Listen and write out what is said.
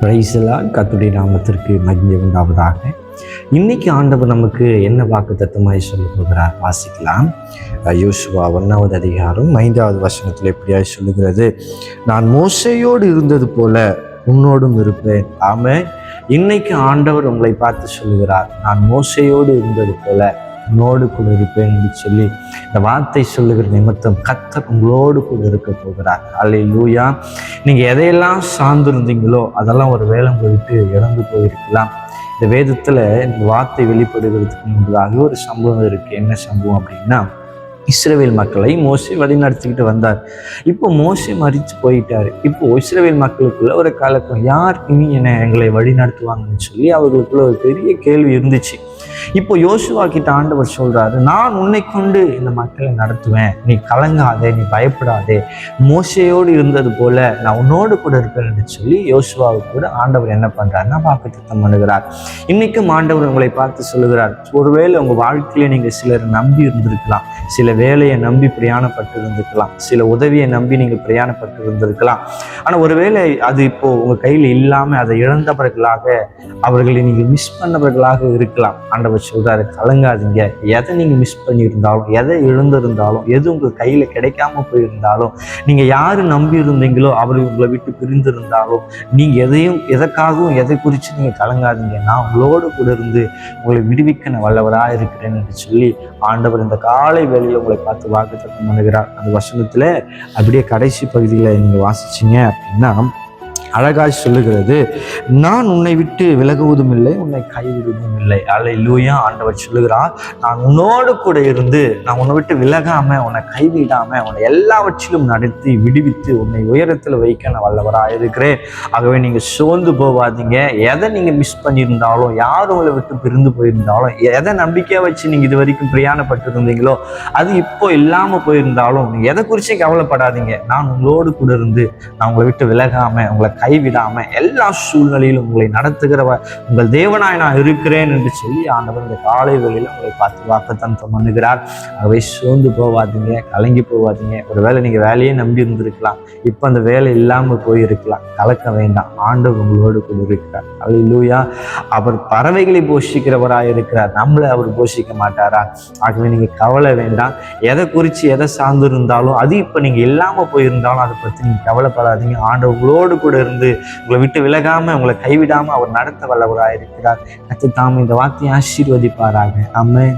பிரைஸ்லாம் கத்துடைய நாமத்திற்கு மகிழ்ந்து உண்டாவதாக. இன்னைக்கு ஆண்டவர் நமக்கு என்ன வாக்கு தத்துவமாய் சொல்ல போகிறார்? வாசிக்கலாம். யோசுவா ஒன்றாவது அதிகாரம் ஐந்தாவது வசனத்தில் எப்படியாய் சொல்லுகிறது. நான் மோசையோடு இருந்தது போல உன்னோடும் இருப்பேன். ஆமாம் இன்னைக்கு ஆண்டவர் உங்களை பார்த்து சொல்லுகிறார். நான் மோசையோடு இருந்தது போல உன்னோடு கூட இருப்பேன் என்று சொல்லி இந்த வார்த்தை சொல்லுகிற நிமித்தம் கத்தர் உங்களோடு கூட இருக்க போகிறார். அல்ல லூயா நீங்கள் எதையெல்லாம் சார்ந்திருந்தீங்களோ அதெல்லாம் ஒரு வேலை போயிட்டு இறந்து இழந்து போயிருக்கலாம். இந்த வேதத்தில் இந்த வார்த்தை வெளிப்படுகிறதுக்கு முன்பதாக ஒரு சம்பவம் இருக்குது என்ன சம்பவம் அப்படின்னா இஸ்ரேவேல் மக்களை மோசி வழிநடத்திக்கிட்டு வந்தார். இப்போ மோசி மறித்து போயிட்டாரு. இப்போ இஸ்ரேவேல் மக்களுக்குள்ள ஒரு காலக்கம் யார் இனி என்னை எங்களை வழி நடத்துவாங்கன்னு சொல்லி அவர்களுக்குள்ள ஒரு பெரிய கேள்வி இருந்துச்சு. இப்போ யோசுவா கிட்ட ஆண்டவர் சொல்றாரு நான் உன்னை கொண்டு இந்த மக்களை நடத்துவேன். நீ கலங்காதே நீ பயப்படாதே. மோசையோடு இருந்தது போல நான் உன்னோடு கூட இருப்பேன்னு சொல்லி யோசுவாவுக்கு கூட ஆண்டவர் என்ன பண்றாருன்னா வாக்கு திட்டம் பண்ணுகிறார். இன்னைக்கும் ஆண்டவர் உங்களை பார்த்து சொல்லுகிறார் ஒருவேளை உங்க வாழ்க்கையில நீங்க சிலர் நம்பி இருந்திருக்கலாம். சில வேலையை நம்பி பிரயாணப்பட்டு இருந்திருக்கலாம் சில உதவியை நம்பி நீங்கள் பிரயாணப்பட்டு இருந்திருக்கலாம் ஆனால் ஒருவேளை அது இப்போ உங்கள் கையில் இல்லாமல் அதை இழந்தவர்களாக அவர்களை நீங்கள் மிஸ் பண்ணவர்களாக இருக்கலாம். ஆண்டவர் சொல்கிறாரு கலங்காதீங்க. எதை நீங்கள் மிஸ் பண்ணியிருந்தாலும் எதை இழந்திருந்தாலும் எது உங்கள் கையில் கிடைக்காம போயிருந்தாலும் நீங்கள் யார் நம்பி இருந்தீங்களோ அவர் உங்களை விட்டு பிரிந்திருந்தாலும் நீங்கள் எதையும் எதற்காகவும் எதை குறித்து நீங்கள் கலங்காதீங்க. நான் உங்களோடு கூட இருந்து உங்களை விடுவிக்க நான் வல்லவராக இருக்கிறேன் என்று சொல்லி ஆண்டவர் இந்த காலை உங்களை பார்த்து வாக்குத்தத்தம் பண்ணுகிறார். அந்த வசனத்தில் அப்படியே கடைசி பகுதியில் நீங்கள் வாசிச்சீங்க அப்படின்னா அழகாய் சொல்லுகிறது நான் உன்னை விட்டு விலகுவதும் இல்லை உன்னை கைவிடுவதும் இல்லை. அலை லூயா ஆண்டவர் சொல்லுகிறார் நான் உன்னோடு கூட இருந்து நான் உன்னை விட்டு விலகாம உன்னை கைவிடாம உன்னை எல்லாவற்றிலும் நடத்தி விடுவித்து உன்னை உயரத்தில் வைக்க நான் வல்லவராக இருக்கிறேன். ஆகவே நீங்கள் சோர்ந்து போகாதீங்க. எதை நீங்கள் மிஸ் பண்ணியிருந்தாலும் யார் உங்களை விட்டு பிரிந்து போயிருந்தாலும் எதை நம்பிக்கையாக வச்சு நீங்கள் இது வரைக்கும் பிரயாணப்பட்டு இருந்தீங்களோ அது இப்போ இல்லாமல் போயிருந்தாலும் நீங்கள் எதை குறிச்சும் கவலைப்படாதீங்க. நான் உங்களோடு கூட இருந்து நான் உங்களை விட்டு விலகாம உங்களை கைவிடாம எல்லா சூழ்நிலையிலும் உங்களை நடத்துகிறவ உங்கள் தேவனாய் நான் இருக்கிறேன் என்று சொல்லி ஆண்டவர் இந்த காலை வேளையில உங்களை பார்த்து வாக்குத்தம் பண்ணுகிறார். அவை சோர்ந்து போவாதீங்க கலங்கி போவாதீங்க ஒருவேளை நீங்க வேலையே நம்பி இருந்திருக்கலாம். இப்போ அந்த வேலை இல்லாமல் போயிருக்கலாம். கலக்க வேண்டாம். ஆண்டவர் உங்களோடு கூட இருக்கிறார். அல்லூயா அவர் பறவைகளை போஷிக்கிறவராக இருக்கிறார். நம்மளை அவர் போஷிக்க மாட்டாரா? ஆகவே நீங்க கவலை வேண்டாம். எதை குறித்து எதை சார்ந்து இருந்தாலும் அது இப்போ நீங்க இல்லாம போயிருந்தாலும் அதை பத்தி நீங்க கவலைப்படாதீங்க. ஆண்டவர் உங்களோடு கூட இருந்து உங்களை விட்டு விலகாம உங்களை கைவிடாம அவர் நடத்த வல்லவராக இருக்கிறார் தாம் இந்த வார்த்தையை ஆசீர்வதிப்பாராக. அம்மன்